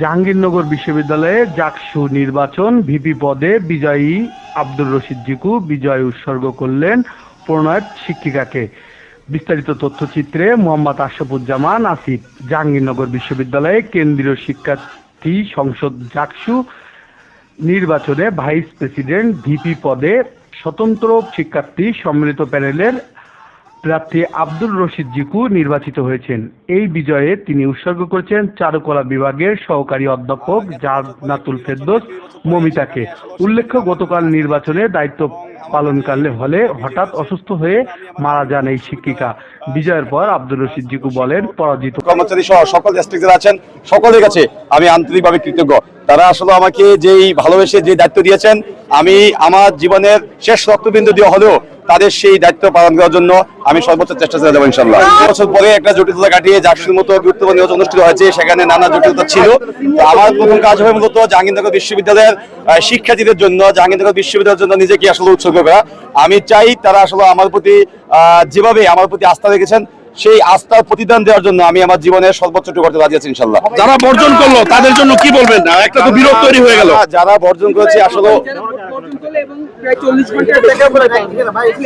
জাহাঙ্গীরনগর বিশ্ববিদ্যালয়ে জাকসু নির্বাচন, ভিপি পদে বিজয়ী আব্দুর রশিদ জিকু বিজয় উৎসর্গ করলেন প্রণয় শিক্ষিকাকে। বিস্তারিত তথ্যচিত্রে মোহাম্মদ আশরাফুজ্জামান আসিফ, জাহাঙ্গীরনগর বিশ্ববিদ্যালয়ে কেন্দ্রীয় শিক্ষার্থী সংসদ জাকসু নির্বাচনে ভাইস প্রেসিডেন্ট ভিপি পদে স্বতন্ত্র শিক্ষার্থী সম্মিলিত প্যানেলের প্রার্থী আব্দুর রশিদ জিকু নির্বাচিত হয়েছেন। এই বিজয়ে তিনি উৎসর্গ করেছেন চারুকলা বিভাগের সহকারী অধ্যাপক জান্নাতুল ফেরদৌস মমিতাকে। উল্লেখ্য, গতকাল নির্বাচনে দায়িত্ব পালনকালে হলে হঠাৎ অসুস্থ হয়ে মারা যান এই শিক্ষিকা। বিজয়ের পর আব্দুর রশিদ জিকু বলেন, পরাজিত কর্মচারী সহ সকল আছেন, সকলের কাছে আমি আন্তরিকভাবে কৃতজ্ঞ। তারা আসলে আমাকে যেই ভালোবেসে যে দায়িত্ব দিয়েছেন, আমি আমার জীবনের শেষ রক্তবিন্দু দিয়ে হলেও তাদের সেই দায়িত্ব পালন করার জন্য আমি সর্বোচ্চ চেষ্টা করে দেবো ইনশাল্লাহ বছর পরে একটা জটিলতা কাটিয়ে জাকসুর মতো গুরুত্বপূর্ণ নির্বাচন অনুষ্ঠিত হয়েছে, সেখানে নানা জটিলতা ছিল। আমার প্রথম কাজ হবে মূলত জাহাঙ্গীরনগর বিশ্ববিদ্যালয়ের শিক্ষার্থীদের জন্য, জাহাঙ্গীরনগর বিশ্ববিদ্যালয়ের জন্য নিজেকে আসলে উৎসর্গ করা। আমি চাই তারা আসলে আমার প্রতি যেভাবে আমার প্রতি আস্থা রেখেছেন সেই আস্থার প্রতিদান দেওয়ার জন্য আমি আমার জীবনের সর্বোচ্চটুকু করতে রাজি আছি ইনশাল্লাহ যারা বর্জন করল তাদের জন্য কি বলবেন না একটা তো বিরোধ তৈরি হয়ে গেল যারা- বর্জন করেছে আসলে যারা ভোট বর্জন করল এবং প্রায় 40 ঘণ্টার বেশি সময় লাগে।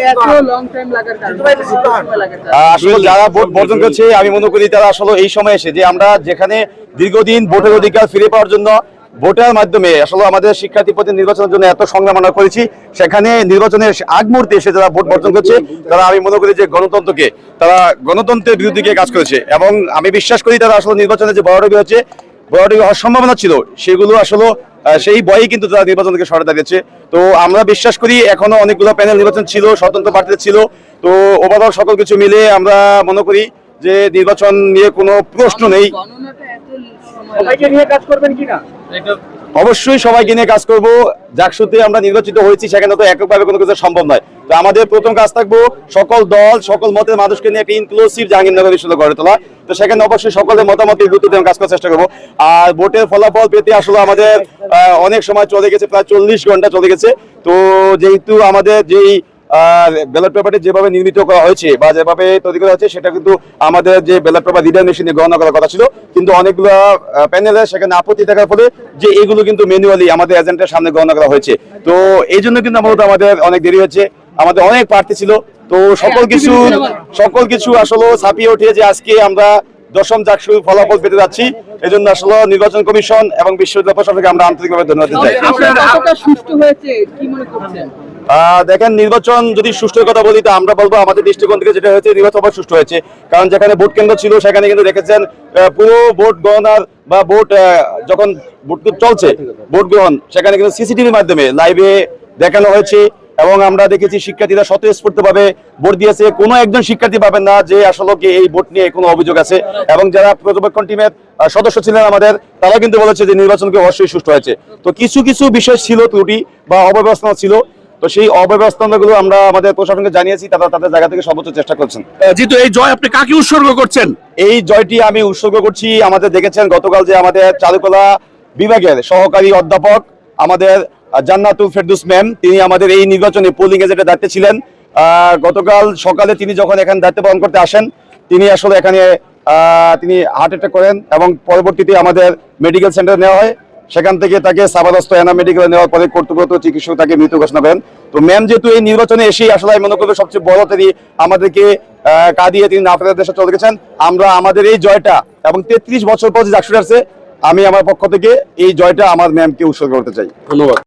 এত লং টাইম লাগার কারণে সময় লাগার কারণে। আহ, আসলে যারা ভোট বর্জন করেছে আমি মনে করি তারা আসলে এই সময় এসে যে আমরা যেখানে দীর্ঘদিন ভোটের অধিকার ফিরে পাওয়ার জন্য ভোটের মাধ্যমে আসলে আমাদের শিক্ষার্থী প্রতি নির্বাচনের জন্য এত সংগ্রাম আমরা করেছি। সেখানে নির্বাচনের আগ মুহূর্তে এসে যারা ভোট বর্জন করছে, তারা আমি মনে করি যে গণতন্ত্রকে, তারা গণতন্ত্রের বিরুদ্ধে গিয়ে কাজ করেছে এবং আমি বিশ্বাস করি তারা আসলে নির্বাচনে যে বড় হচ্ছে বড় হওয়ার সম্ভাবনা ছিল, সেগুলো আসলে সেই বই কিন্তু তারা নির্বাচন থেকে সরে দাঁড়িয়েছে তো আমরা বিশ্বাস করি এখনও অনেকগুলো প্যানেল নির্বাচন ছিল, স্বতন্ত্র প্রার্থীদের ছিল। তো ওভারঅল সকল কিছু মিলে আমরা মনে করি যে নির্বাচন নিয়ে কোনো প্রশ্ন নেই। অবশ্যই সবাইকে নিয়ে কাজ করব। জাকসুতে আমরা নির্বাচিত হয়েছি, সেখানে তো এককভাবে কোনো কিছু সম্ভব নয়। তো আমাদের প্রথম কাজ থাকব, সকল দল, সকল মতের মানুষকে নিয়ে একটা ইনক্লুসিভ জাহাঙ্গীরনগর বিশ্ববিদ্যালয় গড়ে তোলা। তো সেখানে অবশ্যই সকলের মতামতের গুরুত্ব কাজ করার চেষ্টা করব। আর ভোটের ফলাফল পেতে আসলে আমাদের অনেক সময় চলে গেছে, প্রায় চল্লিশ ঘণ্টা চলে গেছে। তো যেহেতু আমাদের যেই ব্যালট পেপারটি যেভাবে নির্মিত করা হয়েছে বা যেভাবে তৈরি করা হয়েছে সেটা কিন্তু আমাদের যে ব্যালট পেপার রিডার মেশিনে গণনা করার কথা ছিল। কিন্তু অনেকগুলো প্যানেলে সেখানে আপত্তি থাকার ফলে যে এগুলো কিন্তু ম্যানুয়ালি আমাদের এজেন্টের সামনে গণনা করা হয়েছে। তো এই জন্য কিন্তু মূলত আমাদের অনেক দেরি হয়েছে। আমাদের অনেক প্রার্থী ছিল। তো সকল কিছু সকল কিছু আসলে ছাপিয়ে উঠে যে আজকে আমরা দশম জাকসুর ফলাফল পেতে যাচ্ছি। এই জন্য আসলে নির্বাচন কমিশন এবং বিশ্ববিদ্যালয় প্রশাসনকে আমরা আন্তরিকভাবে ধন্যবাদ দিতে চাই। দেখেন, নির্বাচন যদি সুষ্ঠুর কথা বলি, তো আমরা বলব আমাদের দৃষ্টিকোণ থেকে যেটা হয়েছে নির্বাচন আবার সুষ্ঠু হয়েছে। কারণ যেখানে ভোট কেন্দ্র ছিল, সেখানে কিন্তু দেখেছেন পুরো ভোট গণনার বা ভোট যখন ভোট চলছে, ভোট গ্রহণ, সেখানে কিন্তু সিসিটিভির মাধ্যমে লাইভে দেখানো হয়েছে এবং আমরা দেখেছি শিক্ষার্থীরা স্বতঃস্ফূর্তভাবে ভোট দিয়েছে। কোনো একজন শিক্ষার্থী পাবেন না যে আসলে এই ভোট নিয়ে কোনো অভিযোগ আছে। এবং যারা পর্যবেক্ষণ টিমের সদস্য ছিলেন আমাদের তারা কিন্তু বলেছে যে নির্বাচনকে অবশ্যই সুষ্ঠু হয়েছে। তো কিছু কিছু বিষয় ছিল ত্রুটি বা অব্যবস্থা ছিল। তো সেই অব্যবস্থাগুলো আমরা আমাদের প্রশাসনকে জানিয়েছি তারা তাদের জায়গা থেকে সর্বোচ্চ চেষ্টা করছেন। যেহেতু এই জয় আপনি কাকে উৎসর্গ করছেন? এই জয়টি আমি উৎসর্গ করছি আমাদের দেখেছেন গতকাল যে আমাদের চারুকলা বিভাগের সহকারী অধ্যাপক আমাদের জান্নাতুল ফেরদুস ম্যাম তিনি আমাদের এই নির্বাচনে পোলিং এজেন্টের দায়িত্বে ছিলেন গতকাল সকালে তিনি যখন এখানে দায়িত্ব পালন করতে আসেন তিনি আসলে এখানে তিনি হার্ট অ্যাটাক করেন এবং পরবর্তীতে আমাদের মেডিকেল সেন্টার নেওয়া হয়। সেখান থেকে তাকে সাবাদস্ত এনা মেডিকেলে নেওয়ার পরে কর্তৃপক্ষ চিকিৎসক তাকে মৃত ঘোষণা করেন তো ম্যাম যেহেতু এই নির্বাচনে এসেই আসলে মনে করব সবচেয়ে বড় তিনি আমাদেরকে কাঁদিয়ে তিনি আপনাদের দেশে চলে গেছেন। আমরা আমাদের এই জয়টা এবং তেত্রিশ বছর পর যে আসছে, আমি আমার পক্ষ থেকে এই জয়টা আমার ম্যামকে উৎসর্গ করতে চাই। ধন্যবাদ।